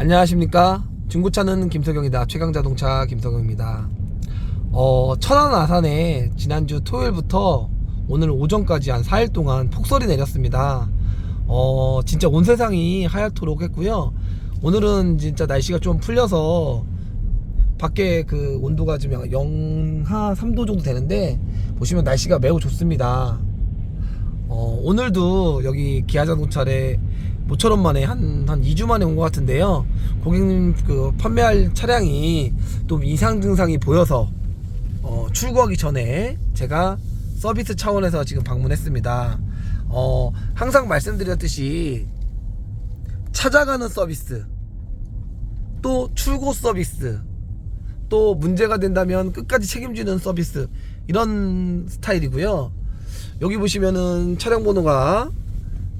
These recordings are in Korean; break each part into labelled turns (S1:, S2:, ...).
S1: 안녕하십니까? 중고차는 김석영이다. 최강자동차 김석영입니다. 어, 천안 아산에 지난주 토요일부터 오늘 오전까지 한 4일 동안 폭설이 내렸습니다. 어, 진짜 온 세상이 하얗도록 했고요. 오늘은 진짜 날씨가 좀 풀려서 밖에 그 온도가 지금 영하 3도 정도 되는데 보시면 날씨가 매우 좋습니다. 어, 오늘도 여기 기아자동차를 5천원 만에 한, 한 2주 만에 온 것 같은데요. 고객님 그 판매할 차량이 좀 이상 증상이 보여서 어, 출고하기 전에 제가 서비스 차원에서 지금 방문했습니다. 어, 항상 말씀드렸듯이 찾아가는 서비스, 또 출고 서비스, 또 문제가 된다면 끝까지 책임지는 서비스 이런 스타일이고요. 여기 보시면은 차량 번호가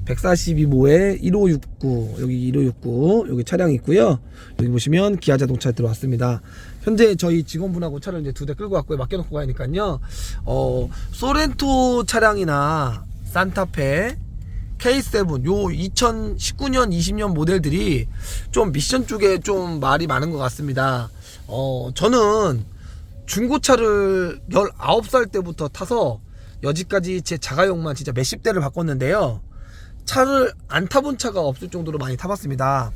S1: 142모에 1569 여기 1569 여기 차량이 있고요. 여기 보시면 기아 자동차 들어왔습니다. 현재 저희 직원분하고 차를 이제 두 대 끌고 왔고요. 맡겨놓고 가니까요. 어 소렌토 차량이나 산타페 K7 요 2019년 20년 모델들이 좀 미션 쪽에 좀 말이 많은 것 같습니다. 어 저는 중고차를 19살 때부터 타서 여지까지 제 자가용만 진짜 몇십 대를 바꿨는데요. 차를 안 타본 차가 없을 정도로 많이 타봤습니다.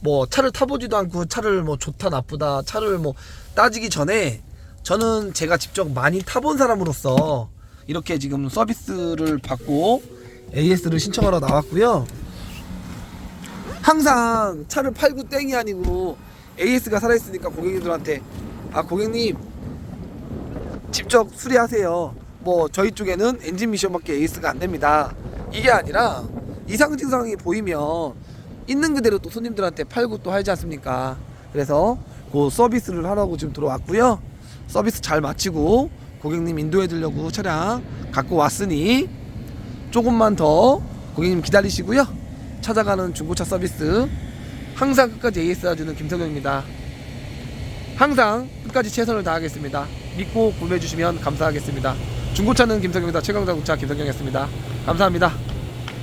S1: 뭐 차를 타보지도 않고 차를 뭐 좋다 나쁘다 차를 뭐 따지기 전에 저는 제가 직접 많이 타본 사람으로서 이렇게 지금 서비스를 받고 AS를 신청하러 나왔고요. 항상 차를 팔고 땡이 아니고 AS가 살아있으니까 고객님들한테 아 고객님 직접 수리하세요. 뭐 저희 쪽에는 엔진 미션밖에 AS가 안 됩니다. 이게 아니라 이상 증상이 보이면 있는 그대로 또 손님들한테 팔고 또 하지 않습니까? 그래서 그 서비스를 하라고 지금 들어왔고요. 서비스 잘 마치고 고객님 인도해 드리려고 차량 갖고 왔으니 조금만 더 고객님 기다리시고요. 찾아가는 중고차 서비스 항상 끝까지 AS 해주는 김석영입니다. 항상 끝까지 최선을 다하겠습니다. 믿고 구매해 주시면 감사하겠습니다. 중고차는 김석영이다. 최강 자동차 김석영이었습니다. 감사합니다.